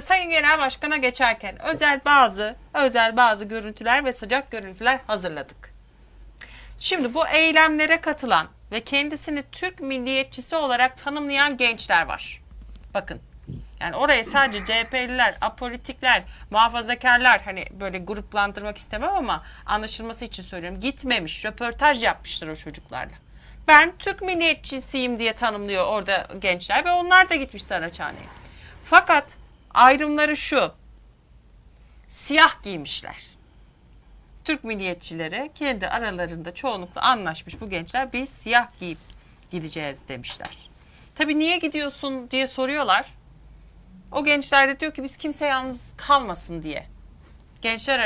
Sayın Genel Başkan'a geçerken özel bazı özel bazı görüntüler ve sıcak görüntüler hazırladık. Şimdi bu eylemlere katılan ve kendisini Türk milliyetçisi olarak tanımlayan gençler var. Bakın. Yani oraya sadece CHP'liler, apolitikler, muhafazakarlar hani böyle gruplandırmak istemem ama anlaşılması için söylüyorum. Gitmemiş, röportaj yapmışlar o çocuklarla. Ben Türk milliyetçisiyim diye tanımlıyor orada gençler ve onlar da gitmiş Saraçhane'ye. Fakat ayrımları şu. Siyah giymişler. Türk milliyetçileri kendi aralarında çoğunlukla anlaşmış bu gençler biz siyah giyip gideceğiz demişler. Tabii niye gidiyorsun diye soruyorlar. O gençler de diyor ki biz kimse yalnız kalmasın diye. Gençler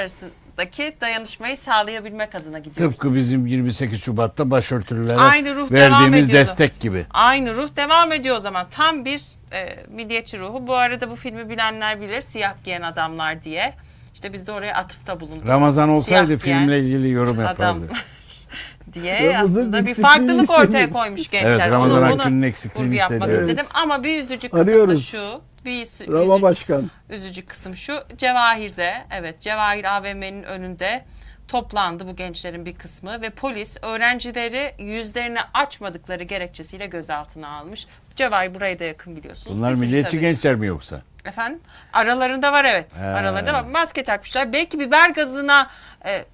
arasındaki dayanışmayı sağlayabilmek adına gidiyoruz. Tıpkı bizim 28 Şubat'ta başörtülülere Aynı ruh devam verdiğimiz ediyor. destek gibi. Aynı ruh devam ediyor o zaman. Tam bir e, milliyetçi ruhu. Bu arada bu filmi bilenler bilir. Siyah giyen adamlar diye. İşte biz de oraya atıfta bulunduk. Ramazan olsaydı Siyah filmle ilgili yorum adam yapardı. diye Ramazan aslında bir farklılık ortaya hissediyorum. koymuş gençler. Evet, Ramazan Akgün'ün eksikliğini istedim. Ama bir üzücü kısım da şu. Bir Rama üzücü- Başkan. üzücü kısım şu. Cevahir'de evet Cevahir AVM'nin önünde toplandı bu gençlerin bir kısmı ve polis öğrencileri yüzlerini açmadıkları gerekçesiyle gözaltına almış. Cevahir buraya da yakın biliyorsunuz. Bunlar Üzücü milliyetçi tabii. gençler mi yoksa? Efendim? Aralarında var evet. He. Aralarında var. Maske takmışlar. Belki biber gazına e,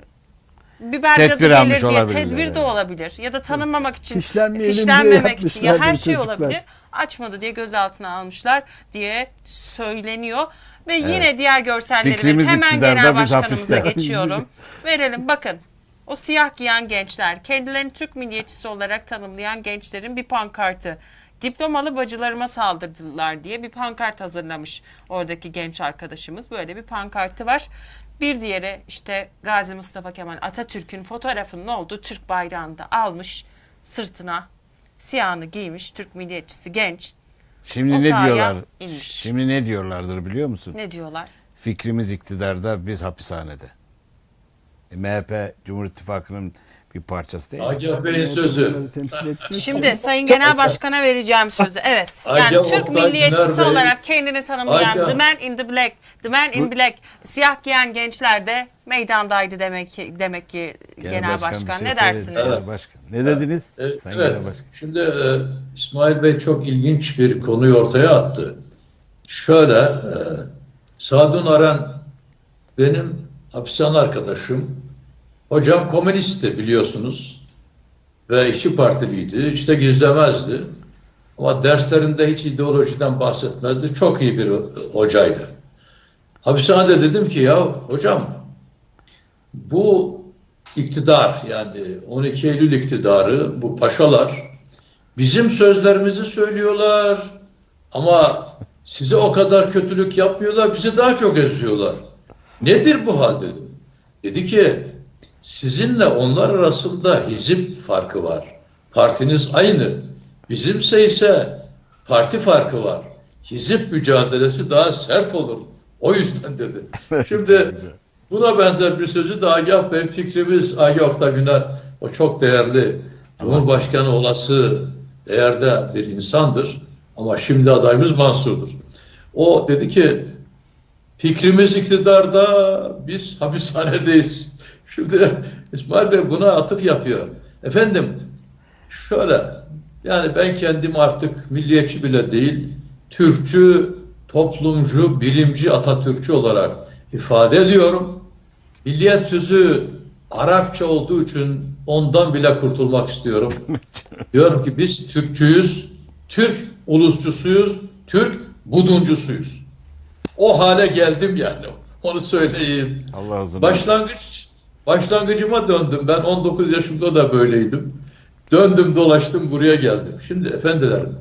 biber Tedbir gazı gelir diye olabilirler, tedbir de olabilir. Ya da tanınmamak için Fişlenmeyelim diye fişlenmemek için ya her şey çocuklar. olabilir. Açmadı diye gözaltına almışlar diye söyleniyor. Ve yine diğer görselleri Fikrimiz hemen genel başkanımıza geçiyorum. Verelim bakın. O siyah giyen gençler, kendilerini Türk milliyetçisi olarak tanımlayan gençlerin bir pankartı. Diplomalı bacılarıma saldırdılar diye bir pankart hazırlamış oradaki genç arkadaşımız. Böyle bir pankartı var. Bir diğeri işte Gazi Mustafa Kemal Atatürk'ün fotoğrafının olduğu Türk bayrağını da almış sırtına. Siyahını giymiş Türk milliyetçisi genç. Şimdi O ne diyorlar? inmiş. Şimdi ne diyorlardır biliyor musun? Ne diyorlar? Fikrimiz iktidarda, biz hapishanede. E, MHP Cumhur İttifakı'nın bir parçası değil. Bey'in sözü. Şimdi Sayın Genel Başkan'a vereceğim sözü. Evet. Yani Ayca Türk Oktay milliyetçisi Güner Bey- olarak kendini tanımlayan Ayca- The Man in the Black, The Man in Black, siyah giyen gençler de meydandaydı demek ki demek ki Genel, Başkan. bir ne şey dersiniz? söyledi. Genel Başkan. Ne dediniz? E, Sayın evet. Genel Başkan. Şimdi e, İsmail Bey çok ilginç bir konuyu ortaya attı. Şöyle, e, Sadun Aran benim hapishane arkadaşım. Hocam komünistti biliyorsunuz. Ve iki partiliydi. İşte gizlemezdi. Ama derslerinde hiç ideolojiden bahsetmezdi. Çok iyi bir hocaydı. Hapishanede dedim ki ya hocam bu iktidar yani 12 Eylül iktidarı bu paşalar bizim sözlerimizi söylüyorlar ama size o kadar kötülük yapmıyorlar bizi daha çok eziyorlar. Nedir bu hal dedim. Dedi ki sizinle onlar arasında hizip farkı var. Partiniz aynı. Bizimse ise parti farkı var. Hizip mücadelesi daha sert olur. O yüzden dedi. Şimdi buna benzer bir sözü de Agah Bey fikrimiz Agah Oktay Güner o çok değerli Cumhurbaşkanı olası değerde bir insandır. Ama şimdi adayımız Mansur'dur. O dedi ki fikrimiz iktidarda biz hapishanedeyiz. Şimdi İsmail Bey buna atıf yapıyor. Efendim şöyle yani ben kendim artık milliyetçi bile değil Türkçü, toplumcu, bilimci, Atatürkçü olarak ifade ediyorum. Milliyet sözü Arapça olduğu için ondan bile kurtulmak istiyorum. Diyorum ki biz Türkçüyüz, Türk ulusçusuyuz, Türk buduncusuyuz. O hale geldim yani. Onu söyleyeyim. Allah uzun Başlangıç başlangıcıma döndüm. Ben 19 yaşımda da böyleydim. Döndüm dolaştım buraya geldim. Şimdi efendilerim